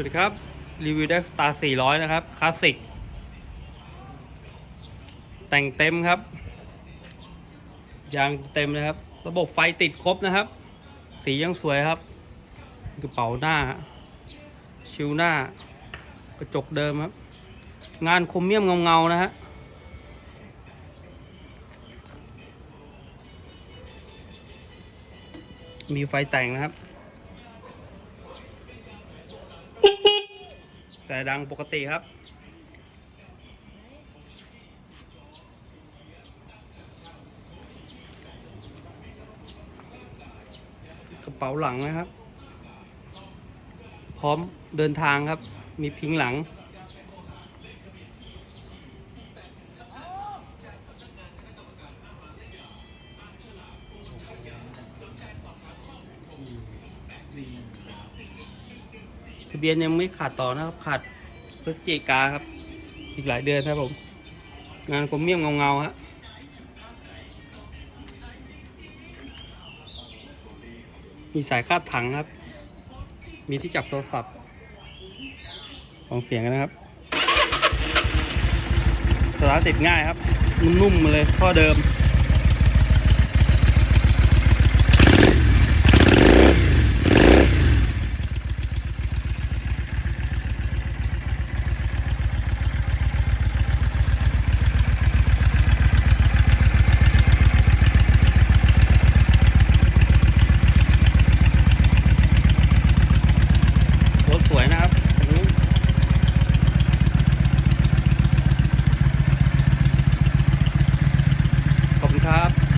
วัสดีครับ รีวิว Dex Star 400 นะครับ คลาสสิก แต่งเต็มครับ ยางเต็มนะครับ ระบบไฟติดครบนะครับ สียังสวยครับกระเป๋าหน้า ชิวหน้า กระจกเดิมครับ งานคมเมียมเงาๆนะฮะมีไฟแต่งนะครับ แต่ดังปกติครับ กระเป๋าหลังนะครับ พร้อมเดินทางครับ มีพิงหลัง ทะเบียนยังไม่ขาดต่อนะครับ ขาดพฤศจิกาครับ อีกหลายเดือนครับผม งานคมเมี่ยมเงาๆฮะมีสายคาดถังครับ มีที่จับโทรศัพท์ฟังเสียงกันนะครับสตาร์ทติดง่ายครับ นุ่มๆมาเลยข้อเดิม